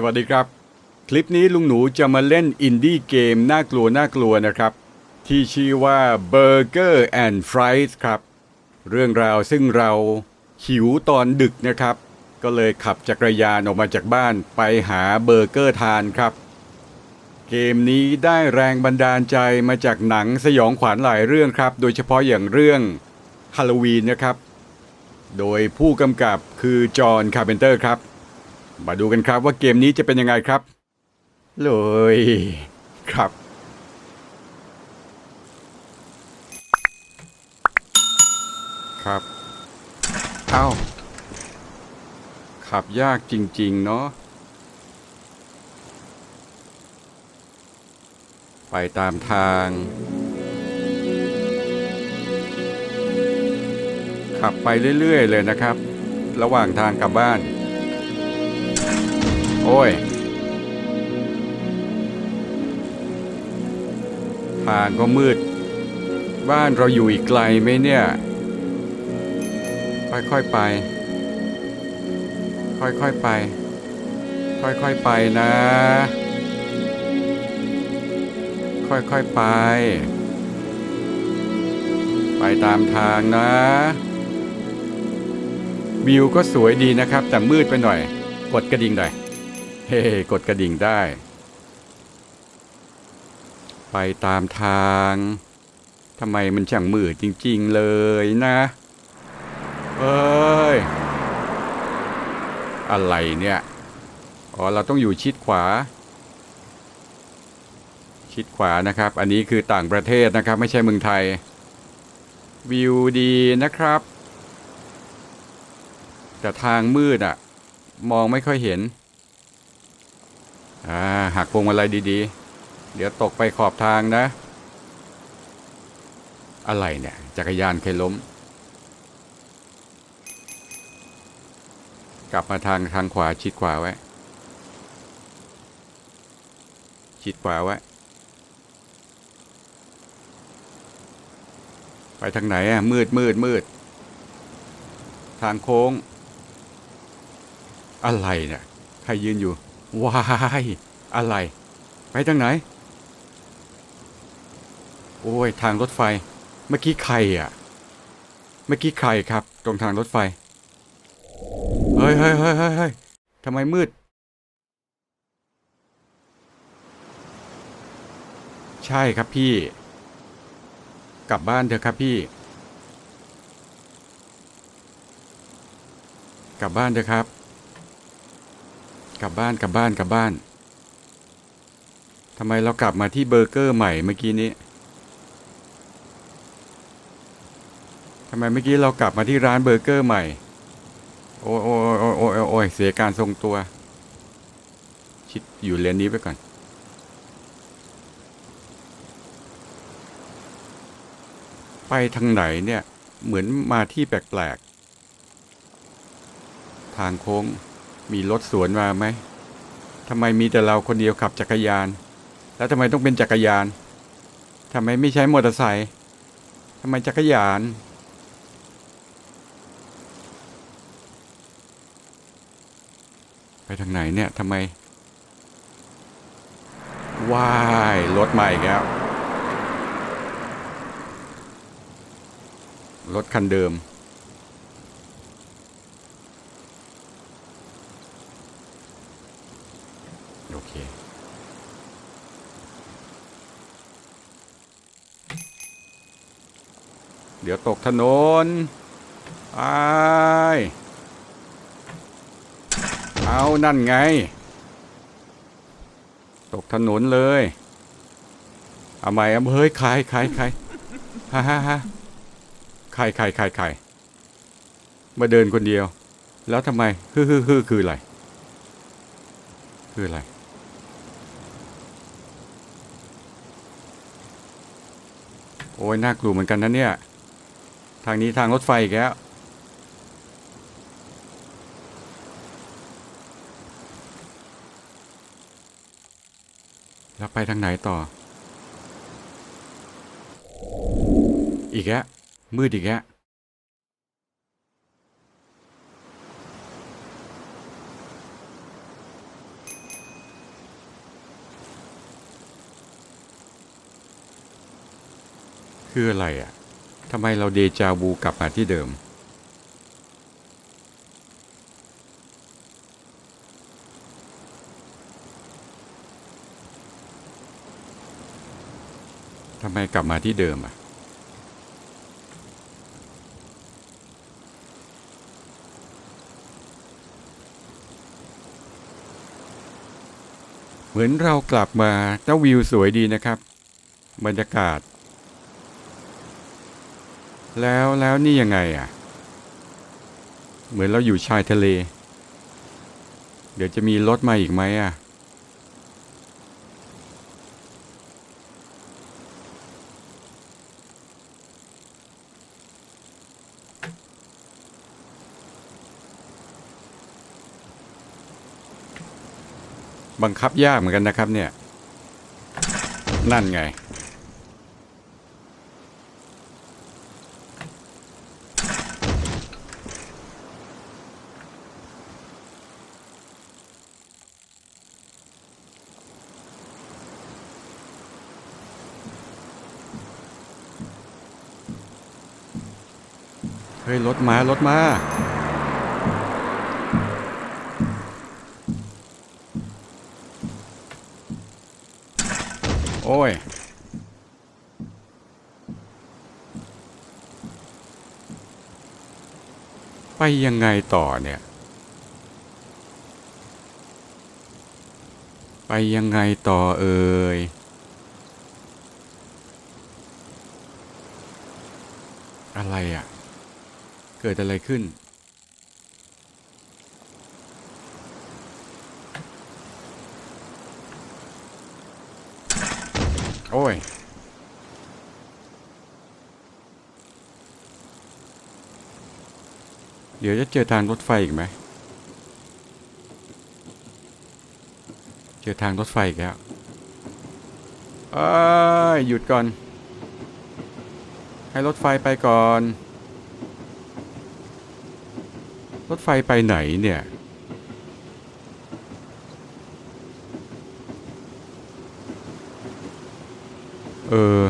สวัสดีครับ คลิปนี้ลุงหนูจะมาเล่นอินดี้เกมน่ากลัวน่ากลัวนะครับ ที่ชื่อว่า Burger and Fries ครับ เรื่องราวซึ่งเราหิวตอนดึกนะครับ ก็เลยขับจักรยานออกมาจากบ้านไปหาเบอร์เกอร์ทานครับ เกมนี้ได้แรงบันดาลใจมาจากหนังสยองขวัญหลายเรื่องครับ โดยเฉพาะอย่างเรื่องฮาโลวีนนะครับ โดยผู้กำกับคือจอห์นคาร์เพนเตอร์ครับ มาดูกันครับว่าเกมนี้จะเป็นยังไงครับ เลยครับ ครับเอ้าขับยากจริง ๆ เนาะไปตามทาง ขับไปเรื่อย ๆ เลยนะครับ ระหว่างทางกลับบ้าน โอ้ย ทางก็มืด บ้านเราอยู่อีกไกลไหมเนี่ย ค่อยๆไป ค่อยๆไป ค่อยๆไปนะ ค่อยๆไป ไปตามทางนะวิวก็สวยดีนะครับ แต่มืดไปหน่อย กดกระดิ่งหน่อย เฮ้กดกระดิ่งได้ ไปตามทางทำไมมันช่างมืดจริง ๆ เลยนะเอ้ย อะไรเนี่ย อ๋อ เราต้องอยู่ชิดขวา ชิดขวานะครับ อันนี้คือต่างประเทศนะครับ ไม่ใช่เมืองไทย วิวดีนะครับ แต่ทางมืดอะมองไม่ค่อยเห็น อ่าหักพวงมาลัยดีๆ เดี๋ยวตกไปขอบทางนะ อะไรเนี่ย จักรยานเคยล้ม กลับมาทางทางขวาชิดขวาไว้ ชิดขวาไว้ ไปทางไหนอะ มืดมืดมืด ทางโค้ง อะไรเนี่ย ใครยืนอยู่ วายอะไร ไปทางไหน โอ้ยทางรถไฟ เมื่อกี้ใครอะ เมื่อกี้ใครครับ ตรงทางรถไฟ เฮ้ยเฮ้ยเฮ้ยเฮ้ยทำไมมืด ใช่ครับพี่ กลับบ้านเถอะครับพี่ กลับบ้านเถอะครับ กลับบ้านกลับบ้านกลับบ้านทำไมเรากลับมาที่เบอร์เกอร์ใหม่เมื่อกี้นี้ทำไมเมื่อกี้เรากลับมาที่ร้านเบอร์เกอร์ใหม่ โอ้ยโอ้ยโอ้ยโอ้ยโอ้ยเสียการทรงตัว ชิดอยู่เลนนี้ไปก่อน ไปทางไหนเนี่ย เหมือนมาที่แปลกๆ ทางโค้ง มีรถสวนมาไหมทำไมมีแต่เราคนเดียวขับจักรยาน แล้วทำไมต้องเป็นจักรยานทำไมไม่ใช้มอเตอร์ไซค์ทำไมจักรยาน ไปทางไหนเนี่ยทำไมว้ายรถใหม่แล้วรถคันเดิม โอเค เดี๋ยวตกถนนไปเอานั่นไง ตกถนนเลยเอาใหม่เอาเฮ้ยใครใครใครฮ่าฮ่าฮ่าใครใครใครใครมาเดินคนเดียว แล้วทำไมฮือฮือฮือคืออะไร คืออะไรโอ้ยน่ากลัวเหมือนกันนะเนี่ยางนี้ทางรถไฟแกแล้วไปทางไหนต่อ อีกแกมืดอีกแกคืออะไรอะ ทำไมเราเดจาวูกลับมาที่เดิม ทำไมกลับมาที่เดิมอะ เหมือนเรากลับมาแต่วิวสวยดีนะครับ บรรยากาศ แล้วแล้วนี่ยังไงอะ เหมือนเราอยู่ชายทะเล เดี๋ยวจะมีรถมาอีกไหมอะ บังคับยากเหมือนกันนะครับเนี่ย นั่นไง ฮ้ยรถมารถมา โอ้ย ไปยังไงต่อเนี่ย ไปยังไงต่อเอ่ยอะไรอะ่ะ เกิดอะไรขึ้น โอ้ย เดี๋ยวจะเจอทางรถไฟอีกไหม เจอทางรถไฟอีกแล้วเอ้ยหยุดก่อน ให้รถไฟไปก่อน รถไฟไปไหนเนี่ย เออ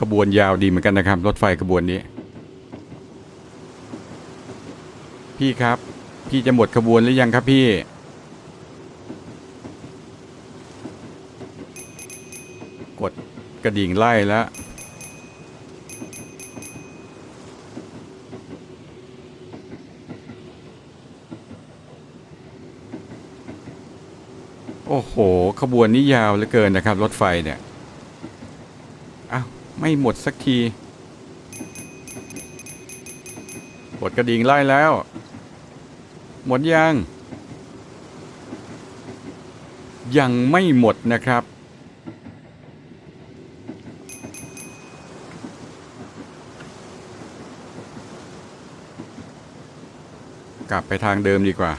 ขบวนยาวดีเหมือนกันนะครับ รถไฟขบวนนี้ พี่ครับ พี่จะหมดขบวนหรือยังครับพี่ กดกระดิ่งไล่แล้ว โอ้โห ขบวนนี้ยาวเหลือเกินนะครับ รถไฟเนี่ยอ้าวไม่หมดสักทีกดกระดิ่งไล่แล้ว หมดยัง ยังไม่หมดนะครับ กลับไปทางเดิมดีกว่า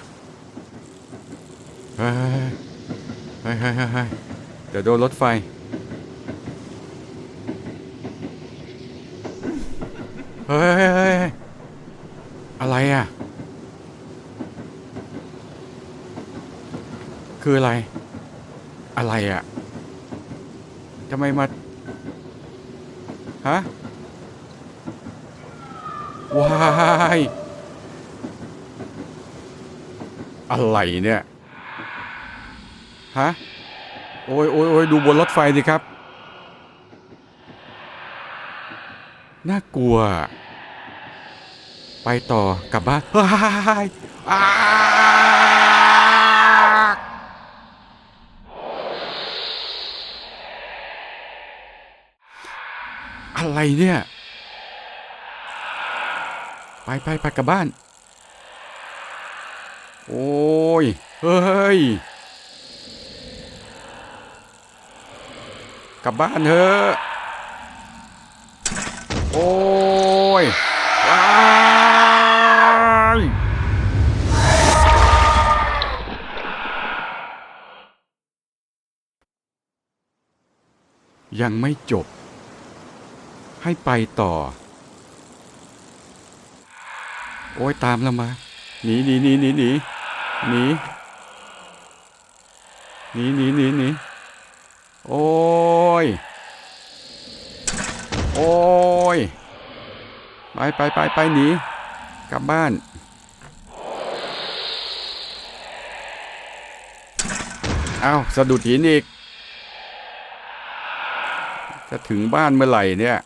เฮ้ยเฮ้ยเดี๋ยวโดนรถไฟเฮ้ยเฮ้ยเฮ้ยอะไรอะ คืออะไร อะไรอะทำไมมา ฮะว้าย อะไรเนี่ย ฮะ โอ้ยโอ้ยโอ้ยดูบนรถไฟดิครับ น่ากลัว ไปต่อกลับบ้านว้ยอ้ากอะไรเนี่ย ไปไปไปกลับบ้าน โอ้ย เฮ้ย กลับบ้านเถอะโอ้ยว้ายยังไม่จบ ให้ไปต่อ โอ้ยตามเรามาหนีหนีหนีหนีหนีหนีหนีหนีหนีหนี โอ้ย โอ้ย ไปไปไปไปหนี กลับบ้าน เอาสะดุดหินอีก จะถึงบ้านเมื่อไหร่เนี่ย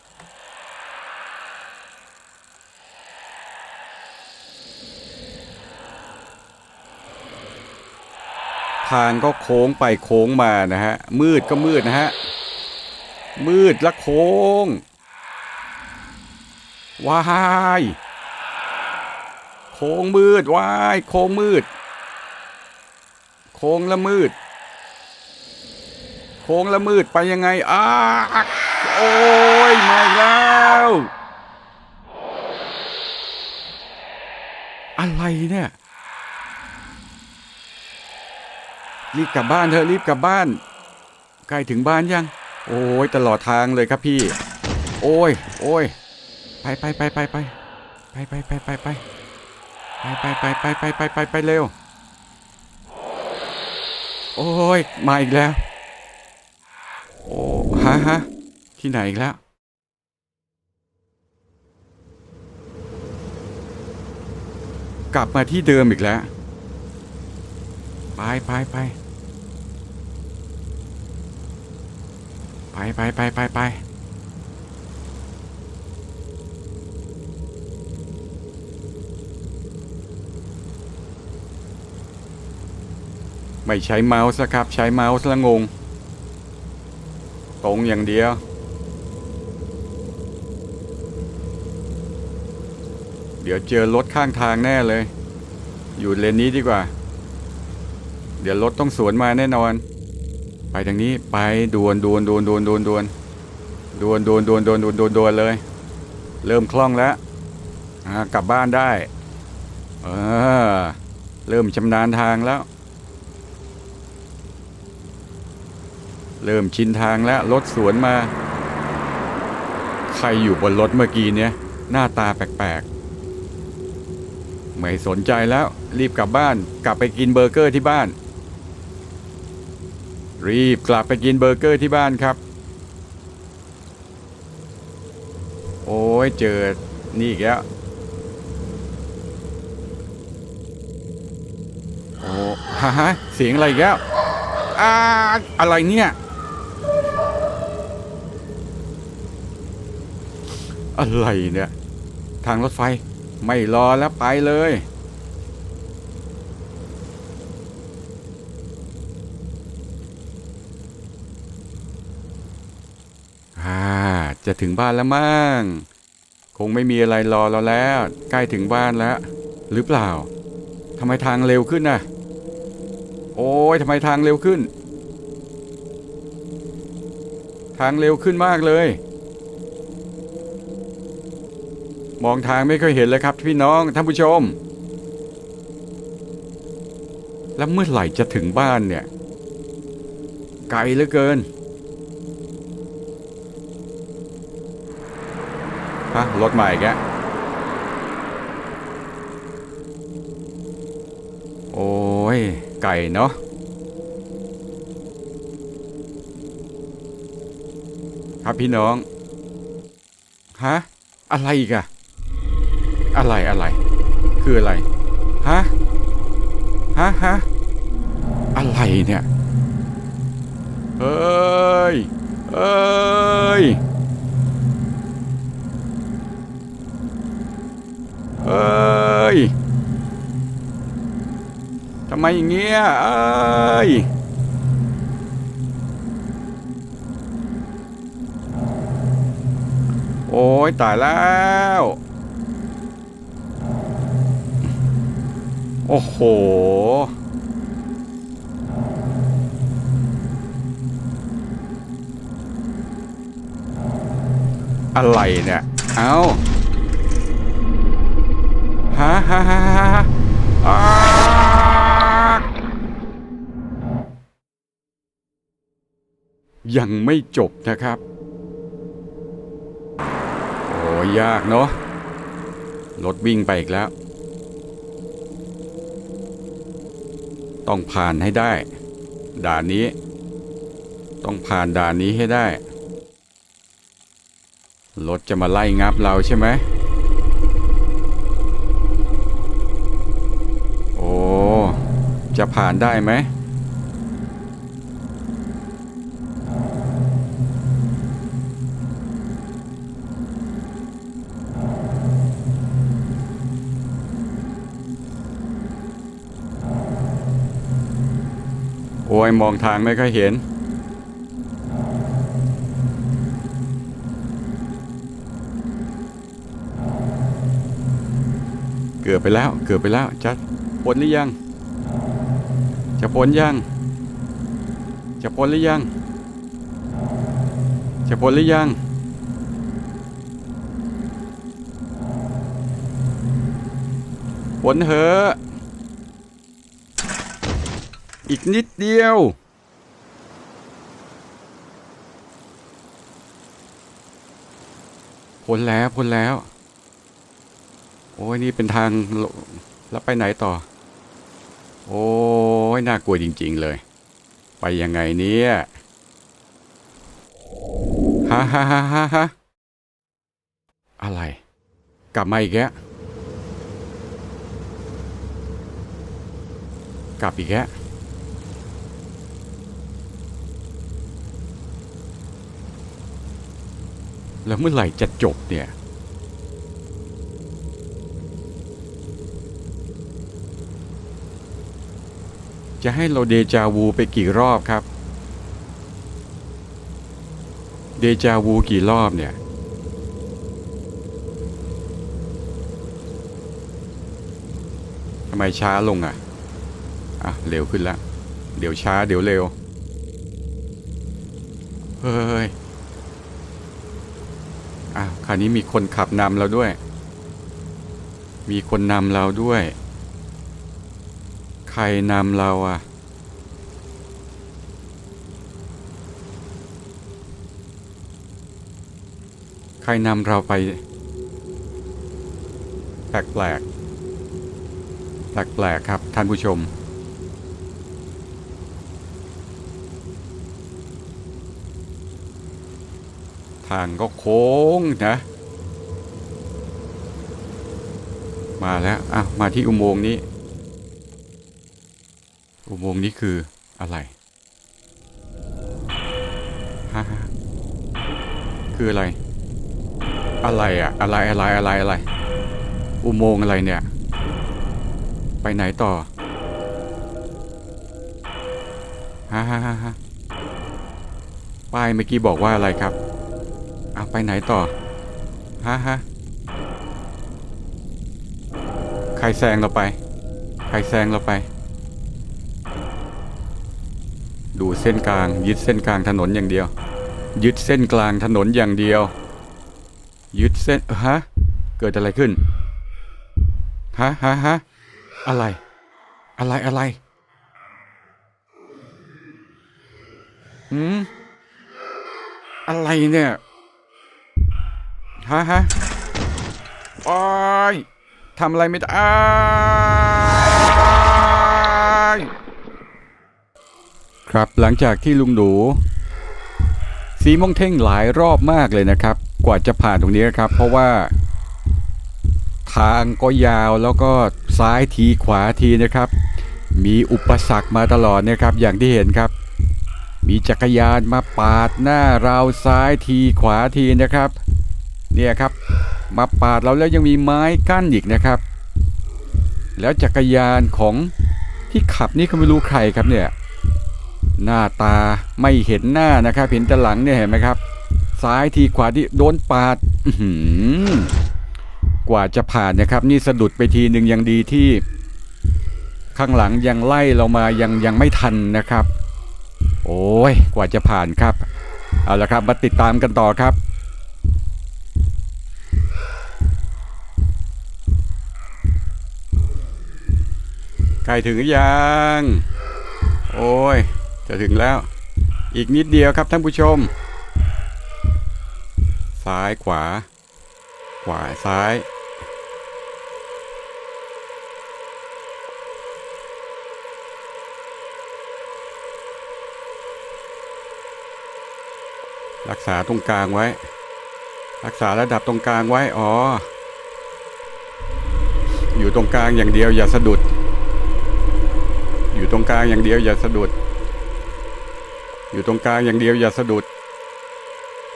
ทางก็โค้งไปโค้งมานะฮะ มืดก็มืดนะฮะ มืดและโค้ง วาย โค้งมืดวาย โค้งมืด โค้งละมืด โค้งละมืดไปยังไงอ้าโอ้ยมาแล้วอะไรเนี่ย รีบกลับบ้านเถอะรีบกลับบ้านใกล้ถึงบ้านยัง โอ้ยตลอดทางเลยครับพี่ โอ้ย โอ้ย ไปไปไปไปไปไปไปไปไปไปไปไปไปไปไปไปไปไปเร็ว โอ้ย มาอีกแล้ว โอ้ฮะฮะที่ไหนอีกแล้ว กลับมาที่เดิมอีกแล้ว ไปไปไป ไปไปไปไปไปไม่ใช้เมาส์นะครับ ใช้เมาส์ละงง ตรงอย่างเดียว เดี๋ยวเจอรถข้างทางแน่เลย อยู่เลนนี้ดีกว่า เดี๋ยวรถต้องสวนมาแน่นอน ไปทางนี้ไปดวนดวนดวนดวนดวนดวนดวนดวนดวนดวนดวนดวนดวนเลย เริ่มคล่องแล้วกลับบ้านได้เออเริ่มชำนาญทางแล้ว เริ่มชินทางแล้วรถสวนมา ใครอยู่บนรถเมื่อกี้เนี่ยหน้าตาแปลกๆ ไม่สนใจแล้วรีบกลับบ้าน กลับไปกินเบอร์เกอร์ที่บ้าน รีบกลับไปกินเบอร์เกอร์ที่บ้านครับ โอ้ยเจอ นี่อีกแล้วโอ้ฮะฮะเสียงอะไรอีกแล้วอ่าอะไรเนี่ยอะไรเนี่ย ทางรถไฟไม่รอแล้วไปเลย จะถึงบ้านแล้วมั้งคงไม่มีอะไรรอเราแล้ว ใกล้ถึงบ้านแล้ว หรือเปล่าทำไมทางเร็วขึ้นน่ะ โอ้ยทำไมทางเร็วขึ้น ทางเร็วขึ้นมากเลย มองทางไม่ค่อยเห็นเลยครับพี่น้องท่านผู้ชม แล้วเมื่อไหร่จะถึงบ้านเนี่ย ไกลเหลือเกิน ฮะ รถใหม่แกโอ้ย ไก่เนาะครับพี่น้อง ฮะ อะไรอีกอะอะไรอะไร คืออะไร ฮะ ฮะฮะอะไรเนี่ย เอ้ย เอ้ย เอ้ย ทำไมอย่างเงี้ยเอ้ยโอ้ยตายแล้ว โอ้โหอะไรเนี่ย เอาฮะฮะฮะฮะ ยังไม่จบนะครับ โอ้ยากเนาะรถวิ่งไปอีกแล้ว ต้องผ่านให้ได้ ด่านนี้ ต้องผ่านด่านนี้ให้ได้ รถจะมาไล่งับเราใช่ไหมโอ้จะผ่านได้ไหม โอ้ยมองทางไม่ค่อยเห็น เกือบไปแล้ว เกือบไปแล้วจะพ้นหรือยัง จะพ้นยัง จะพ้นหรือยัง จะพ้นหรือยังพ้นเหอะ อีกนิดเดียว พ้นแล้วพ้นแล้ว โอ้ยนี่เป็นทางแล้วไปไหนต่อ โอ้ยน่ากลัวจริง ๆเลย ไปยังไงเนี่ยฮ่าฮ่าฮ่าฮ่าฮ่าอะไร กลับมาอีกแล้วกลับอีกแล้ว แล้วเมื่อไหร่จะจบเนี่ยจะให้เราเดจาวูไปกี่รอบครับ เดจาวูกี่รอบเนี่ย ทำไมช้าลงอะ อะ เร็วขึ้นแล้วเดี๋ยวช้าเดี๋ยวเร็ว เฮ้ย คราวนี้มีคนขับนำเราด้วย มีคนนำเราด้วย ใครนำเราอะใครนำเราไป แปลกแปลกแปลกแปลกๆครับท่านผู้ชม ทางก็โค้งนะ มาแล้วอะมาที่อุโมงค์นี้ อุโมงค์นี้คืออะไรฮ่าคืออะไร อะไรอะอะไรอะไรอะไรอะไร อุโมงค์อะไรเนี่ย ไปไหนต่อฮ่าฮ่าฮ่าฮ่าป้ายเมื่อกี้บอกว่าอะไรครับ เอาไปไหนต่อฮ่าฮ่าใครแซงเราไป ใครแซงเราไป ดูเส้นกลาง ยึดเส้นกลางถนนอย่างเดียว ยึดเส้นกลางถนนอย่างเดียว ยึดเส้นฮะ เกิดอะไรขึ้น ฮะฮะฮะอะไร อะไรอะไรหืมอะไรเนี่ย ฮะฮะโอ้ยทำอะไรไม่ได้ครับหลังจากที่ลุงหนูสีมงเท่งหลายรอบมากเลยนะครับ กว่าจะผ่านตรงนี้ครับ เพราะว่า ทางก็ยาวแล้วก็ซ้ายทีขวาทีนะครับ มีอุปสรรคมาตลอดนะครับ อย่างที่เห็นครับ มีจักรยานมาปาดหน้าเราซ้ายทีขวาทีนะครับ เนี่ยครับ มาปาดเราแล้วยังมีไม้กั้นอีกนะครับ แล้วจักรยานของที่ขับนี่ก็ไม่รู้ใครครับเนี่ย หน้าตาไม่เห็นหน้านะครับเห็นแต่หลังเนี่ยเห็นไหมครับ ซ้ายทีขวาที่โดนปาดกว่าจะผ่านนะครับ นี่สะดุดไปทีหนึ่งยังดีที่ ข้างหลังยังไล่เรามายังยังไม่ทันนะครับ โอ้ยกว่าจะผ่านครับเอาละครับมาติดตามกันต่อครับ ใกล้ถึงหรือยัง โอ้ย จะถึงแล้ว อีกนิดเดียวครับท่านผู้ชม ซ้ายขวา ขวาซ้าย รักษาตรงกลางไว้ รักษาระดับตรงกลางไว้ อ๋อ อยู่ตรงกลางอย่างเดียวอย่าสะดุด อยู่ตรงกลางอย่างเดียวอย่าสะดุด อยู่ตรงกลางอย่างเดียวอย่าสะดุด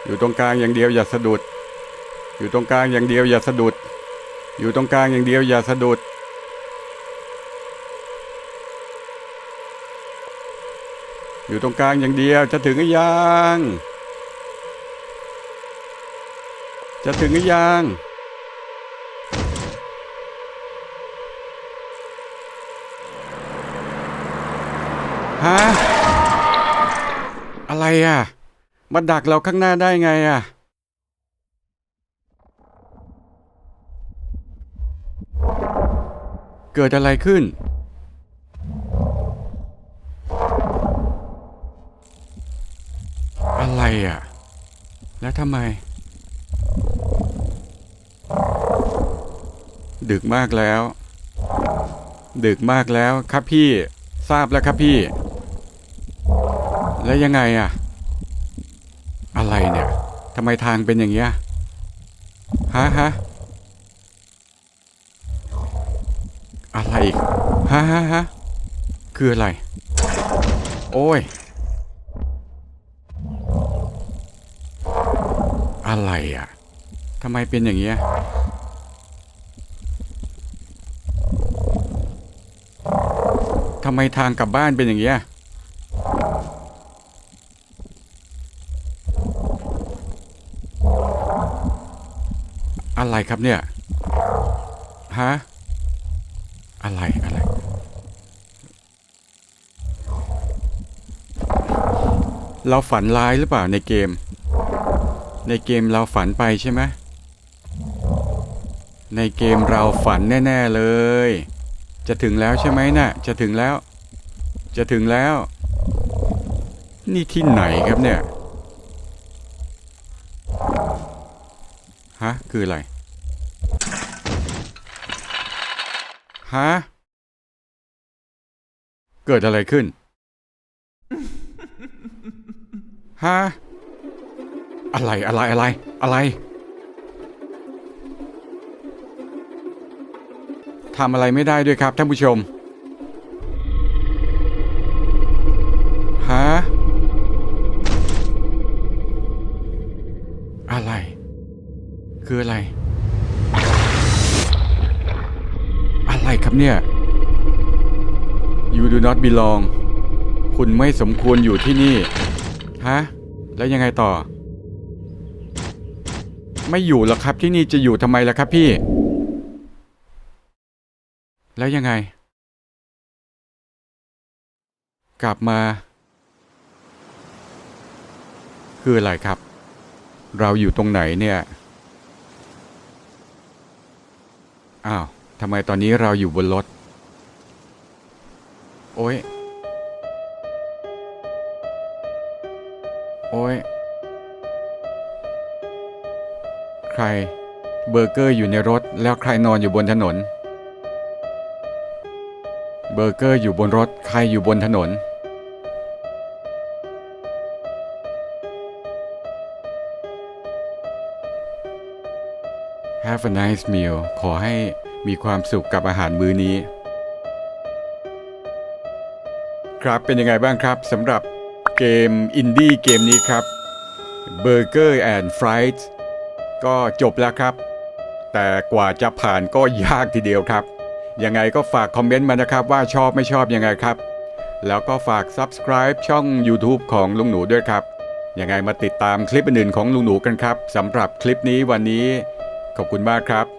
อยู่ตรงกลางอย่างเดียวอย่าสะดุด อยู่ตรงกลางอย่างเดียวอย่าสะดุด อยู่ตรงกลางอย่างเดียวอย่าสะดุด อยู่ตรงกลางอย่างเดียวจะถึงหรือยัง จะถึงหรือยัง ฮะ อะไรอะ มาดักเราข้างหน้าได้ไงอะ เกิดอะไรขึ้น อะไรอะ แล้วทำไม ดึกมากแล้ว ดึกมากแล้วครับพี่ ทราบแล้วครับพี่ แล้วยังไงอะอะไรเนี่ยทำไมทางเป็นอย่างเงี้ยฮะฮะอะไรอีกฮะฮะฮะคืออะไร โอ้ย อะไรอะทำไมเป็นอย่างเงี้ยทำไมทางกลับบ้านเป็นอย่างเงี้ย อะไร ครับเนี่ย ฮะ อะไร อะไร เราฝันร้ายหรือเปล่าในเกม ในเกมเราฝันไปใช่ไหม ในเกมเราฝันแน่ ๆ เลย จะถึงแล้วใช่ไหมนะ่ะ จะถึงแล้ว จะถึงแล้ว นี่ที่ไหนครับเนี่ยฮะ คืออะไร ฮะ เกิดอะไรขึ้น ฮะ อะไรอะไรอะไร อะไร ทำอะไรไม่ได้ด้วยครับท่านผู้ชม ฮะ อะไร คืออะไร อะไรครับเนี่ย you do not belong คุณไม่สมควรอยู่ที่นี่ ฮะ แล้วยังไงต่อ ไม่อยู่หรอกครับที่นี่จะอยู่ทำไมล่ะครับพี่ แล้วยังไง กลับมา คืออะไรครับ เราอยู่ตรงไหนเนี่ย อ้าว ทำไมตอนนี้เราอยู่บนรถ โอ้ย โอ้ย ใคร เบอร์เกอร์อยู่ในรถ แล้วใครนอนอยู่บนถนน เบอร์เกอร์อยู่บนรถ ใครอยู่บนถนน Have a nice meal ขอให้ มีความสุขกับอาหารมื้อนี้ ครับเป็นยังไงบ้างครับสำหรับเกมอินดี้เกมนี้ครับ Burger and Fries ก็จบแล้วครับ แต่กว่าจะผ่านก็ยากทีเดียวครับ ยังไงก็ฝากคอมเมนต์มานะครับว่าชอบไม่ชอบยังไงครับ แล้วก็ฝาก Subscribe ช่อง YouTube ของลุงหนูด้วยครับ ยังไงมาติดตามคลิปอื่นๆของลุงหนูกันครับสำหรับคลิปนี้วันนี้ ขอบคุณมากครับ